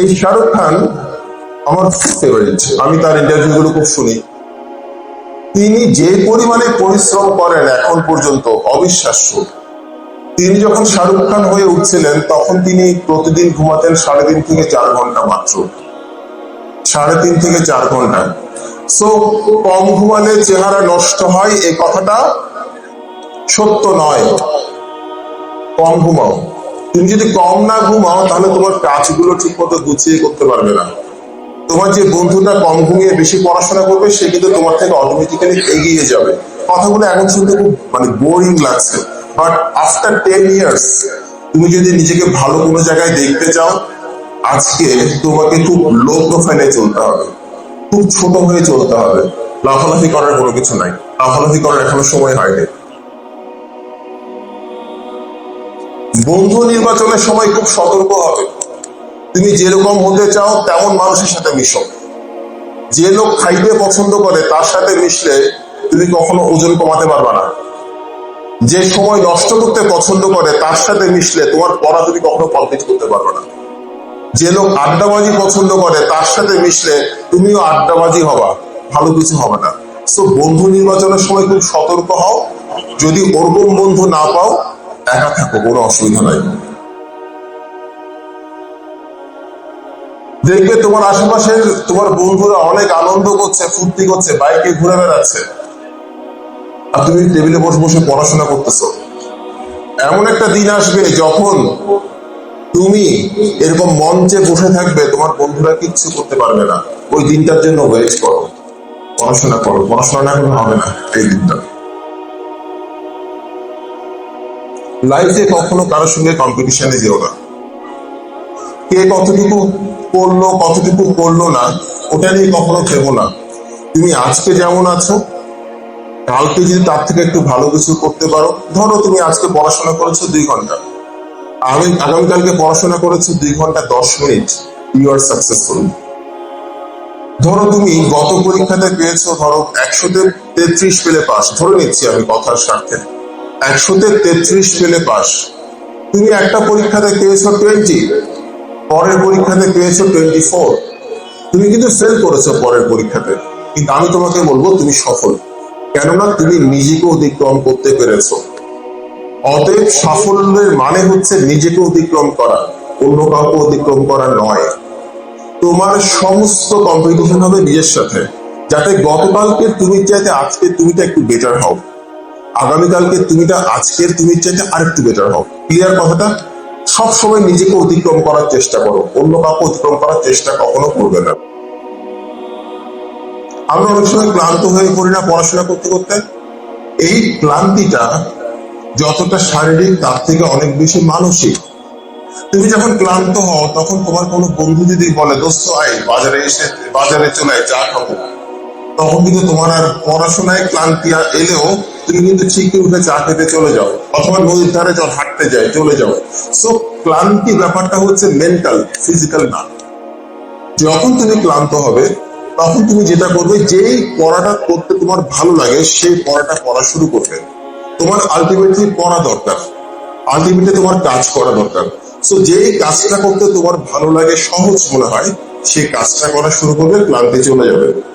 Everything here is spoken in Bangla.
এই শাহরুখ খান আমার ফেভারিট আমি তার ইন্টারভিউ গুলো খুব শুনি। তিনি যে পরিমাণে পরিশ্রম করেন এখন পর্যন্ত, অবিশ্বাস্য। তিনি যখন শাহরুখ খান হয়ে উঠছিলেন, তখন তিনি প্রতিদিন ঘুমাতেন সাড়ে তিন থেকে চার ঘণ্টা মাত্র। সাড়ে তিন থেকে চার ঘণ্টা। সো কম ঘুমালে চেহারা নষ্ট হয় এই কথাটা সত্য নয়। কম ঘুমাও। তুমি যদি কম না ঘুমাও, তাহলে তোমার কাজগুলো ঠিক মতো গুছিয়ে করতে পারবে না। তোমার যে বন্ধুটা কম ঘুমিয়ে বেশি পড়াশোনা করবে, সে কিন্তু তোমার থেকে অটোমেটিক্যালি এগিয়ে যাবে। কথাগুলো এখন শুনতে খুব মানে বোরিং লাগছে। বাট আফটার টেন ইয়ার্স তুমি যদি নিজেকে ভালো কোনো জায়গায় দেখতে চাও, আজকে তোমাকে খুব লো প্রোফাইলে চলতে হবে। খুব ছোট হয়ে চলতে হবে। লাফালাফি করার কোনো কিছু নাই। লাফালাফি করার এখনও সময় হয়নি। বন্ধু নির্বাচনের সময় খুব সতর্ক হবে। তুমি যেরকম হতে চাও, তেমন মানুষের সাথে মিশো। যে লোক খাইতে পছন্দ করে, তার সাথে মিশলে তুমি কখনো ওজন কমাতে পারবে না। যে সময় নষ্ট করতে পছন্দ করে, তার সাথে মিশলে তোমার পড়া তুমি কখনো কমপ্লিট করতে পারবে না। যে লোক আড্ডাবাজি পছন্দ করে, তার সাথে মিশলে তুমিও আড্ডাবাজি হবা, ভালো কিছু হবে না। সো বন্ধু নির্বাচনের সময় খুব সতর্ক হও। যদি ওরকম বন্ধু না পাও একা থাকো, কোনো অসুবিধা নাই। দেখবে তোমার আশেপাশের তোমার বন্ধুরা অনেক আনন্দ করছে, ফুর্তি করছে, বাইকে ঘুরে বেড়াচ্ছে। আর তুমি টেবিলে বসে বসে পড়াশোনা করতেছো। এমন একটা দিন আসবে যখন তুমি এরকম মঞ্চে বসে থাকবে, তোমার বন্ধুরা কিচ্ছু করতে পারবে না। ওই দিনটার জন্য ওয়েট করো। পড়াশোনা করো। পড়াশোনা না করলে হবে না এই দিনটা। লাইফে কখনো কারোর সঙ্গে কম্পিটিশনে যেও না। কে কতটুকু করল কতটুকু করল না, ওটা নিয়ে কখনো ভেবো না। তুমি আজকে যেমন আছো, কালকে যদি তার থেকে একটু ভালো কিছু করতে পারো, ধরো তুমি আজকে পড়াশোনা করেছ দুই ঘণ্টা। আমি আগামীকালকে পড়াশোনা করেছ দুই ঘণ্টা দশ মিনিট ইউ আর সাকসেসফুল ধরো তুমি গত পরীক্ষাতে পেয়েছ, ধরো একশোতে তেত্রিশ পেলে পাস ধরে নিচ্ছি আমি কথার স্বার্থে। একশোতে তেত্রিশ পেলে পাস তুমি একটা পরীক্ষাতে পেয়েছ টোয়েন্টি পরের পরীক্ষাতে পেয়েছ টোয়েন্টি ফোর তুমি কিন্তু ফেল করেছ পরের পরীক্ষাতে। কিন্তু আমি তোমাকে বলব, তুমি সফল। কেননা তুমি নিজেকে অতিক্রম করতে পেরেছ। অতএব সাফল্যের মানে হচ্ছে নিজেকে অতিক্রম করা, অন্য কাউকে অতিক্রম করা নয়। তোমার সমস্ত কম্পিটিশন হবে নিজের সাথে। যাতে গতকালকে তুমি চাইতে আজকে তুমিটা একটু বেটার হও। আগামীকালকে তুমিটা, আজকের তুমি চাইতে আরেকটু বেটার হও। ক্লিয়ার কথাটা? সবসময় নিজেকে অতিক্রম করার চেষ্টা করো। অন্য কাউকে অতিক্রম করার চেষ্টা কখনো করবে না। আমরা অনেক সময় ক্লান্ত হয়ে পড়ি না পড়াশোনা করতে করতে? এই ক্লান্তিটা যতটা শারীরিক, তার থেকে অনেক বেশি মানসিক। তুমি যখন ক্লান্ত হও, তখন তোমার কোনো বন্ধু যদি বলে, দোস্ত, আয়, বাজারে এসে, বাজারে চলে চা খাব। তখন কিন্তু তোমার আর পড়াশোনায় ক্লান্তি এলেও তুমি কিন্তু ঠিকই উঠে চা খেতে চলে যাও। অথবা নদীর ধারে চল হাঁটতে যায় চলে যাও। সো ক্লান্তি ব্যাপারটা হচ্ছে মেন্টাল ফিজিক্যাল না। যখন তুমি ক্লান্ত হবে, তখন তুমি যেটা করবে, যেই পড়াটা করতে তোমার ভালো লাগে, সেই পড়াটা পড়া শুরু করবে। তোমার আলটিমেটলি পড়া দরকার। আলটিমেটলি তোমার কাজ করা দরকার। সো যেই কাজটা করতে তোমার ভালো লাগে, সহজ মনে হয়, সেই কাজটা করা শুরু করবে, ক্লান্তি চলে যাবে।